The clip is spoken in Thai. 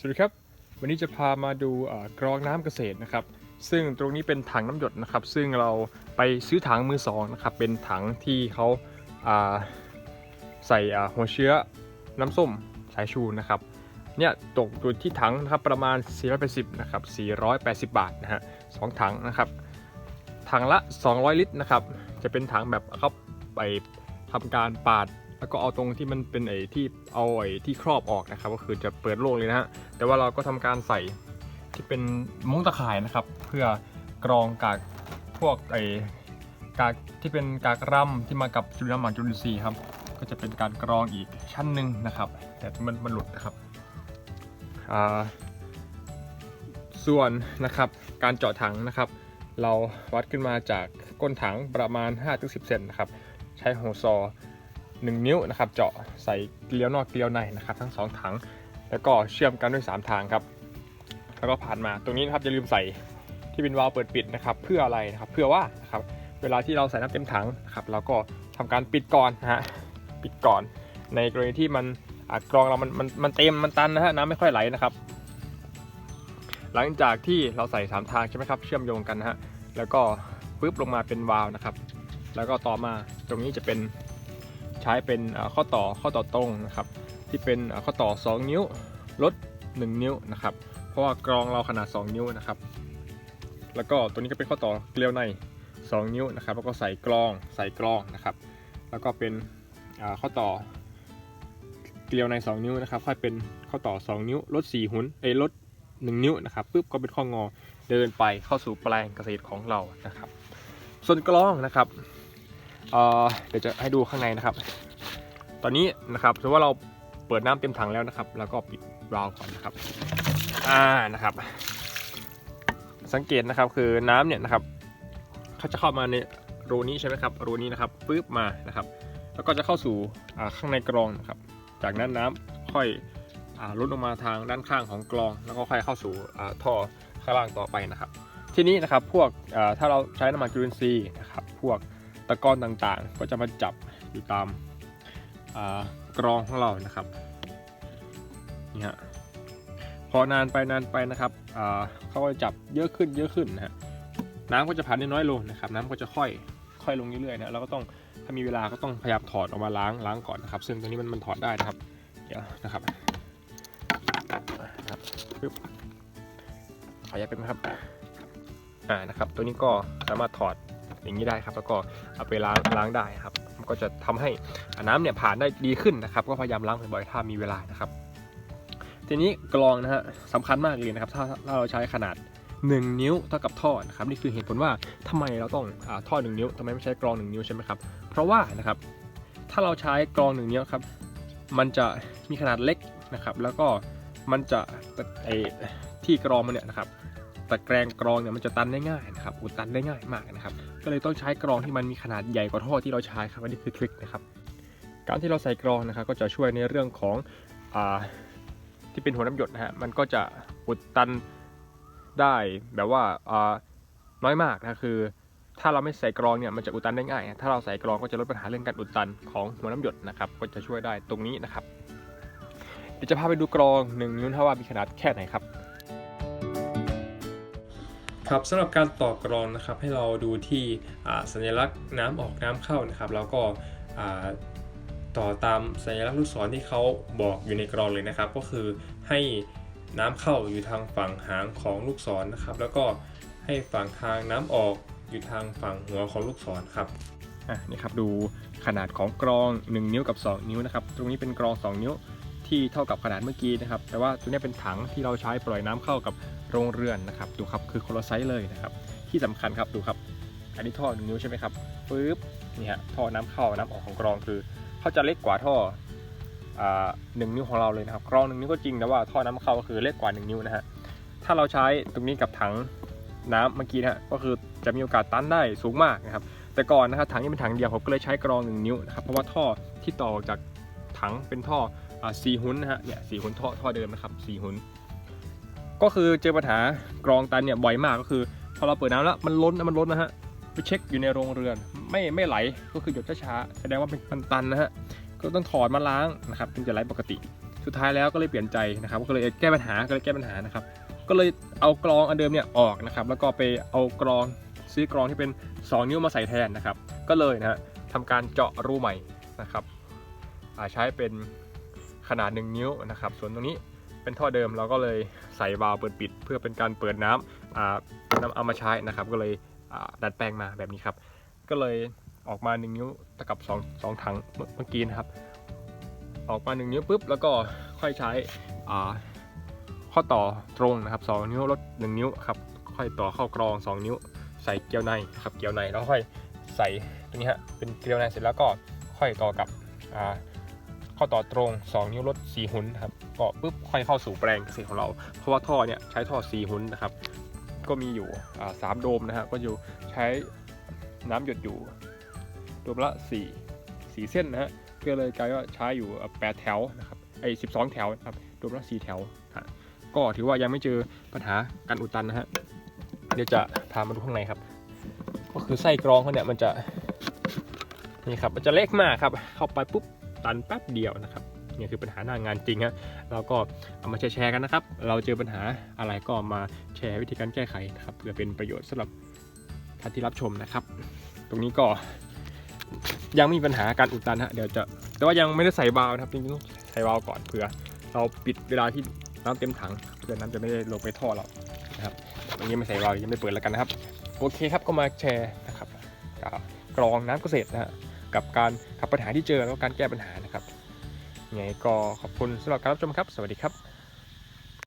สวัสดีครับ วันนี้จะพามาดูกรองน้ำเกษตรนะครับ ซึ่งตรงนี้เป็นถังน้ำหยดนะครับ ซึ่งเราไปซื้อถังมือสองนะครับ เป็นถังที่เขาาใส่หัวเชื้อน้ำส้มสายชูนะครับ เนี่ยตกอยู่ที่ถังนะครับประมาณ 480นะครับ480 บาทนะฮะสองถังนะครับ ถังละ 200 ลิตรนะครับ จะเป็นถังแบบเขาไปทำการปาด แล้วก็เอาตรงที่มันเป็นไอ้ที่เอาไอ้ที่ครอบออกนะครับ ก็คือจะเปิดโล่งเลยนะฮะแต่ว่าเราก็ทำการใส่ที่เป็นมุ้งตะข่ายนะครับ เพื่อกรองกากพวกไอ้กากที่เป็นกากร่ำที่มากับจุลินทรีย์หมักจุลินทรีย์ครับ ก็จะเป็นการกรองอีกชั้นหนึ่งนะครับ แต่มันมันหลุดนะครับส่วนนะครับการเจาะถังนะครับ เราวัดขึ้นมาจากก้นถังประมาณ 5-10 เซนนะครับ ใช้โฮซอ 1 นิ้วนะครับเจาะใส่เกลียวนอกเกลียวในนะครับ ทั้ง 2 ถัง แล้วก็เชื่อมกันด้วย 3 ทางครับแล้วก็ผ่านมาตรงนี้นะครับอย่าลืมใส่ที่เป็นวาล์วเปิดปิดนะครับ เพื่ออะไรนะครับเพื่อว่านะครับเวลาที่เราใส่น้ำเต็มถังนะครับเราก็ทำการปิดก่อนนะฮะปิดก่อน ในกรณีที่มันกรองเรามันมันมันเต็มมันตันนะฮะน้ำไม่ค่อยไหลนะครับ หลังจากที่เราใส่ 3 ทางใช่ไหมครับเชื่อมโยงกันนะฮะแล้วก็ปึ๊บลงมาเป็นวาล์วนะครับ แล้วก็ต่อมาตรงนี้จะเป็น ใช้เป็นข้อต่อข้อต่อตรงนะครับ ที่เป็นข้อต่อ 2 นิ้วลด 1 นิ้วนะครับ เพราะว่ากรองเราขนาด 2 นิ้วนะครับ แล้วก็ตัวนี้ก็เป็นข้อต่อเกลียวใน 2 นิ้วนะครับ แล้วก็ใส่กรองใส่กรองนะครับ แล้วก็เป็นข้อต่อเกลียวใน 2 นิ้วนะครับ ค่อยเป็นข้อต่อ 2 นิ้วลด4หุนเอ้ลด1 นิ้วนะครับปุ๊บก็เป็นข้องอเดินไปเข้าสู่แปลงเกษตรของเรานะครับ ส่วนกรองนะครับ เดี๋ยวจะให้ดูข้างในนะครับ ตอนนี้นะครับถือว่าเราเปิดน้ำเต็มถังแล้วนะครับ แล้วก็ปิดวาล์วก่อนนะครับ อ่านะครับ สังเกตนะครับคือน้ำเนี่ยนะครับเขาจะเข้ามาในรูนี้ใช่ไหมครับรูนี้นะครับปึ๊บมานะครับ แล้วก็จะเข้าสู่ข้างในกรองนะครับ จากนั้นน้ำค่อยลดลงมาทางด้านข้างของกรอง แล้วก็ค่อยเข้าสู่ท่อข้างล่างต่อไปนะครับ ทีนี้นะครับพวกถ้าเราใช้น้ำมันจุลินทรีย์นะครับ พวก ตะกอนต่างๆ ก็จะมาจับอยู่ตามกรองของเรานะครับนี่ฮะพอนานไปนานไปนะครับเขาก็จะจับเยอะขึ้นเยอะขึ้นนะฮะน้ำก็จะผ่านได้น้อยลงนะครับน้ำก็จะค่อยค่อยลงเรื่อยๆนะเราก็ต้องถ้ามีเวลาก็ต้องพยายามถอดออกมาล้างล้างก่อนนะครับ ซึ่งตัวนี้มันมันถอดได้นะครับเดี๋ยวนะครับปึ๊บขออนุญาตเป็นงนะครับอ่านะครับ ตัวนี้ก็สามารถถอด อย่างนี้ได้ครับ แล้วก็เอาไปล้างล้างได้ครับ ก็จะทำให้น้ำเนี่ยผ่านได้ดีขึ้นนะครับ ก็พยายามล้างบ่อยๆถ้ามีเวลานะครับทีนี้กรองนะฮะสำคัญมากเลยนะครับ ถ้าถ้าเราใช้ขนาด 1 นิ้วเท่ากับท่อนะครับนี่คือเหตุผลว่าทำไมเราต้องอท่อ 1 นิ้วทำไมไม่ใช้กรอง 1 นิ้วใช่ไหมครับเพราะว่านะครับถ้าเราใช้กรอง 1 นิ้วครับมันจะมีขนาดเล็กนะครับ แล้วก็มันจะไอที่กรองมันเนี่ยนะครับ ตะแกรงกรองเนี่ยมันจะตันได้ง่ายนะครับอุดตันได้ง่ายมากนะครับ ก็เลยต้องใช้กรองที่มันมีขนาดใหญ่กว่าท่อที่เราใช้ครับอันนี้คือทริคนะครับ การที่เราใส่กรองนะครับ ก็จะช่วยในเรื่องของอาที่เป็นหัวน้ำหยดนะฮะมันก็จะอุดตันได้แบบว่าอ่าน้อยมากนะคือ ถ้าเราไม่ใส่กรองเนี่ยมันจะอุดตันได้ง่าย ถ้าเราใส่กรองก็จะลดปัญหาเรื่องการอุดตันของหัวน้ำหยดนะครับก็จะช่วยได้ตรงนี้นะครับเดี๋ยวจะพาไปดูกรองหนึ่งนิ้วถ้าว่ามีขนาดแค่ไหนครับ ครับสำหรับการต่อกรองนะครับให้เราดูที่สัญลักษณ์น้ำออกน้ำเข้านะครับ แล้วก็ต่อตามสัญลักษณ์ลูกศรที่เขาบอกอยู่ในกรองเลยนะครับ ก็คือให้น้ำเข้าอยู่ทางฝั่งหางของลูกศรนะครับ แล้วก็ให้ฝั่งทางน้ำออกอยู่ทางฝั่งหัวของลูกศรครับอะนี่ครับดูขนาดของกรอง 1 นิ้วกับ 2 นิ้วนะครับ ตรงนี้เป็นกรอง 2 นิ้ว ที่เท่ากับขนาดเมื่อกี้นะครับ แต่ว่าตัวนี้เป็นถังที่เราใช้ปล่อยน้ำเข้ากับโรงเรือนนะครับ ดูครับคือคนละไซส์เลยนะครับ ที่สำคัญครับดูครับ อันนี้ท่อหนึ่งนิ้วใช่ไหมครับปึ๊บนี่ฮะท่อน้ำเข้าน้ำออกของกรองคือเขาจะเล็กกว่าท่อหนึ่งนิ้วของเราเลยนะครับกรองหนึ่งนิ้วก็จริงแต่ว่าท่อน้ำเข้าก็คือเล็กกว่าหนึ่งนิ้วนะฮะถ้าเราใช้ตรงนี้กับถังน้ำเมื่อกี้นะฮะก็คือจะมีโอกาสตันได้สูงมากนะครับ แต่ก่อนนะครับถังนี้เป็นถังเดียวผมก็เลยใช้กรองหนึ่งนิ้วนะครับเพราะว่าท่อที่ต่อจากถังเป็นท่อ สี่หุนนะฮะเนี่ยสี่หุนท่อท่อเดิมนะครับสี่หุน ก็คือเจอปัญหากรองตันเนี่ยบ่อยมากก็คือพอเราเปิดน้ำแล้วมันล้นนะมันล้นนะฮะไปเช็คอยู่ในโรงเรือน ไม่ไม่ไหลก็คือหยดช้าๆแสดงว่าเป็นมันตันนะฮะก็ต้องถอดมาล้างนะครับถึงจะไหลปกติ สุดท้ายแล้วก็เลยเปลี่ยนใจนะครับก็เลยแก้ปัญหาก็เลยแก้ปัญหานะครับ ก็เลยเอากรองอันเดิมเนี่ยออกนะครับ แล้วก็ไปเอากรองซื้อกรองที่เป็น 2 นิ้วมาใส่แทนนะครับ ก็เลยนะฮะทำการเจาะรูใหม่นะครับใช้เป็น ขนาด 1 นิ้วนะครับ ส่วนตรงนี้เป็นท่อเดิมเราก็เลยใส่วาล์วเปิดปิด เพื่อเป็นการเปิดน้ำอ่านำเอามาใช้นะครับ ก็เลยดัดแปลงมาแบบนี้ครับ ก็เลยออกมา 1 นิ้วเท่ากับ 2 2 ถังเมื่อเมื่อกี้นะครับ ออกมา 1 นิ้วปุ๊บแล้วก็ค่อยใช้ข้อต่อตรงนะครับ 2 นิ้วลด1นิ้วครับค่อยต่อเข้ากรอง 2 นิ้ว ใส่เกลียวในครับเกลียวในแล้วค่อยใส่ตรงนี้ฮะเป็นเกลียวในเสร็จแล้วก็ค่อยต่อกับ ข้อต่อตรง 2 นิ้วลด4หุนนครับก็ปุ๊บค่อยเข้าสู่แปลงเกษตรของเรา เพราะว่าท่อเนี่ยใช้ท่อ4หุนนะครับก็มีอยู่สามโดมนะฮะก็อยู่ใช้น้ำหยดอยู่โดมละ4 4เส้นนะฮะก็เลยกลายว่าใช้อยู่อะ8แถวนะครับไอ้12 แถวนะครับโดมละ4แถวก็ถือว่ายังไม่เจอปัญหาการอุดตันนะฮะเดี๋ยวจะพามาดูข้างในครับ ก็คือไส้กรองเขาเนี่ยมันจะนี่ครับมันจะเล็กมากครับ เข้าไปปุ๊บ ตันแป๊บเดียวนะครับนี่คือปัญหาหน้างานจริงฮะเราก็เอามาแชร์กันนะครับ เราเจอปัญหาอะไรก็มาแชร์วิธีการแก้ไขนะครับเพื่อเป็นประโยชน์สำหรับท่านที่รับชมนะครับ ตรงนี้ก็ยังไม่มีปัญหาการอุดตันฮะเดี๋ยวจะแต่ว่ายังไม่ได้ใส่วาล์วนะครับจริงๆต้องใส่วาล์วก่อนเผื่อ เราปิดเวลาที่น้ำเต็มถังเพื่อน้ำจะไม่ได้ลงไปท่อเรานะครับตรงนี้ไม่ใส่วาล์วยังไม่เปิดแล้วกันนะครับ โอเคครับก็มาแชร์นะครับกับกรองน้ำเกษตรนะฮะ กับการกับปัญหาที่เจอแล้วก็การแก้ปัญหานะครับยังไงก็ขอบคุณสำหรับการรับชมครับ สวัสดีครับ